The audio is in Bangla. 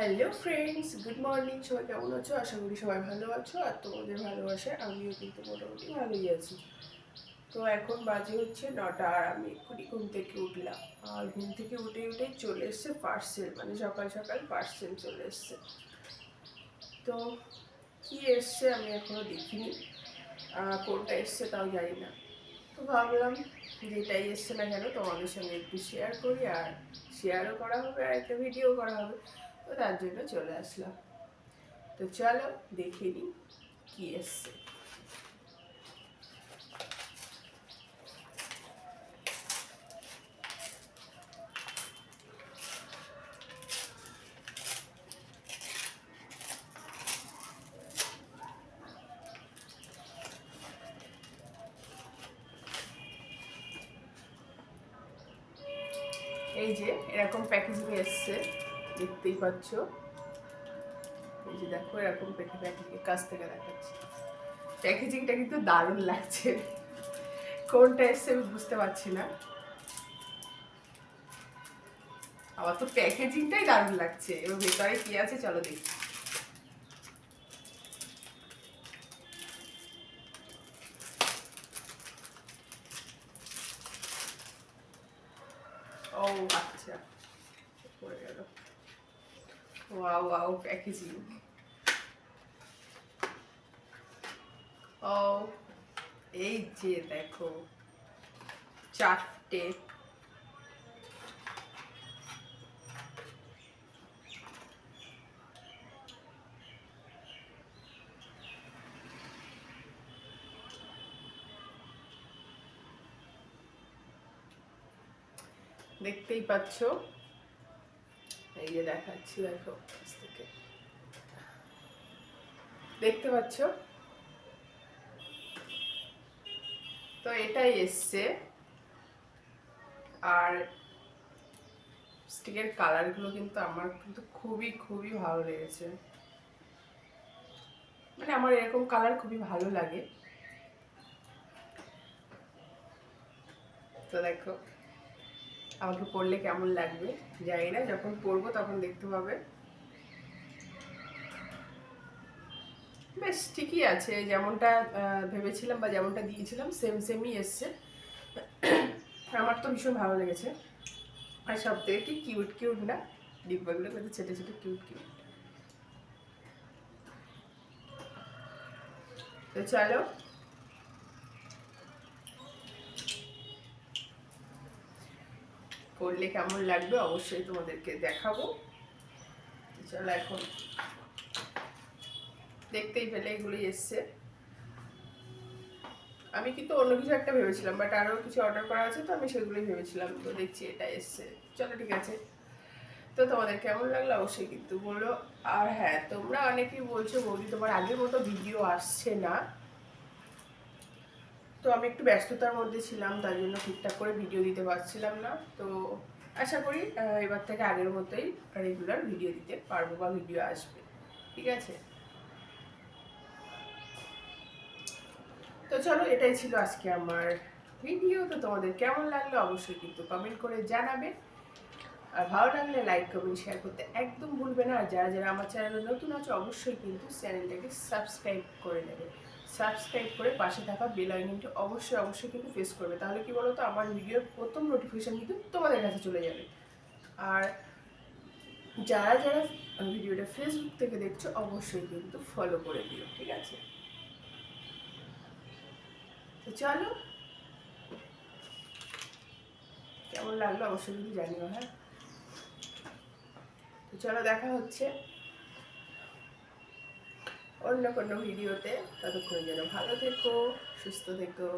হ্যালো ফ্রেন্ডস গুড মর্নিং সবাই কেমন আছো? আশা করি সবাই ভালো আছো। আর তোমাদের ভালোবাসে আমিও কিন্তু মোটামুটি ভালোই আছি। তো এখন বাজে হচ্ছে নটা আর আমি এক্ষুনি ঘুম থেকে উঠলাম। আর ঘুম থেকে উঠে উঠে চলে এসছে পার্সেল মানে সকাল সকাল পার্সেল চলে এসছে। তো কি এসছে আমি এখনও দেখিনি। কোনটা এসছে তাও জানি না। তো ভাবলাম যেটাই এসছে না কেন তোমাদের সঙ্গে একটু শেয়ার করি। আর শেয়ারও করা হবে আর একটা ভিডিও করা হবে। তার জন্য চলে আসলাম। তো চলো দেখে নিই কি এসছে। এই যে এরকম প্যাকেজিং এসছে। দেখতেই পাচ্ছ। এই যে দেখো, এরকম প্যাকেজিং কাছ থেকে দেখাচ্ছি। প্যাকেজিংটা কিন্তু দারুণ লাগছে। কোনটা এসছে আমি বুঝতে পারছি না। আমার তো প্যাকেজিংটাই দারুণ লাগছে। এবার ভেতরে কি আছে চলো দেখি। ও আচ্ছা পড়ে গেল। ওয়াও ওয়াও প্যাকেজিং ও এই যে দেখো চারটে। দেখতেই পাচ্ছ? এই দেখাচ্ছি, দেখো থেকে। দেখতে পাচ্ছ? তো এটাই এসছে। আর স্টিকের কালারগুলো কিন্তু আমার কিন্তু খুবই খুবই ভালো লেগেছে। মানে আমার এরকম কালার খুবই ভালো লাগে। তো দেখো আমাকে পরলে কেমন লাগবে? জানি না, যখন পরবো তখন দেখতে পাবে। বেশ, ঠিকই আছে। যেমনটা ভেবেছিলাম বা যেমনটা দিয়েছিলাম সেম সেমই এসছে। আমার তো ভীষণ ভালো লেগেছে। আর সব থেকে কি কিউট কিউট না? ডিব্বাগুলো কিন্তু ছেটে ছোটো কিউট কিউট তো চলো করলে কেমন লাগবে অবশ্যই তোমাদেরকে দেখাবো। চলো এখন দেখতেই পেলে এগুলোই এসছে। আমি কিন্তু অন্য কিছু একটা ভেবেছিলাম বাট আরও কিছু অর্ডার করা আছে তো আমি সেগুলোই ভেবেছিলাম। তো দেখছি এটা এসছে। চলো ঠিক আছে। তো তোমাদের কেমন লাগল অবশ্যই কিন্তু বলো। আর হ্যাঁ তোমরা অনেকেই বলছো বৌদি, তোমার আগের মতো ভিডিও আসছে না। আমি একটু ব্যস্ততার মধ্যে ছিলাম, তার জন্য ঠিকঠাক করে ভিডিও দিতে পারছিলাম না। তো আশা করি এবার থেকে আগের মতোই রেগুলার ভিডিও দিতে পারব বা ভিডিও আসবে। ঠিক আছে? তো চলো, এটাই ছিল আজকে আমার ভিডিও তো তোমাদের কেমন লাগল অবশ্যই কিন্তু কমেন্ট করে জানাবে। আর ভালো লাগলে লাইক কমেন্ট শেয়ার করতে একদম ভুলবে না। আর যারা যারা আমার চ্যানেলে নতুন আছে, অবশ্যই কিন্তু চ্যানেলটাকে সাবস্ক্রাইব করে নেবে। সাবস্ক্রাইব করে পাশে থাকা বেল আইকনটি অবশ্যই অবশ্যই কিন্তু প্রেস করবে। তাহলে কি বলো তো আমার ভিডিওর প্রথম নোটিফিকেশন কিন্তু তোমাদের কাছে চলে যাবে। আর যারা যারা ভিডিওটা ফেসবুক থেকে দেখছ, অবশ্যই কিন্তু ফলো করে দিও, ঠিক আছে? তো চলো। কেমন লাগল? অবশ্যই কিন্তু জানিও হ্যাঁ? তো চলো, দেখা হচ্ছে। অন্য কোনো ভিডিওতে ততক্ষণ যেন ভালো থেকো সুস্থ থেকো।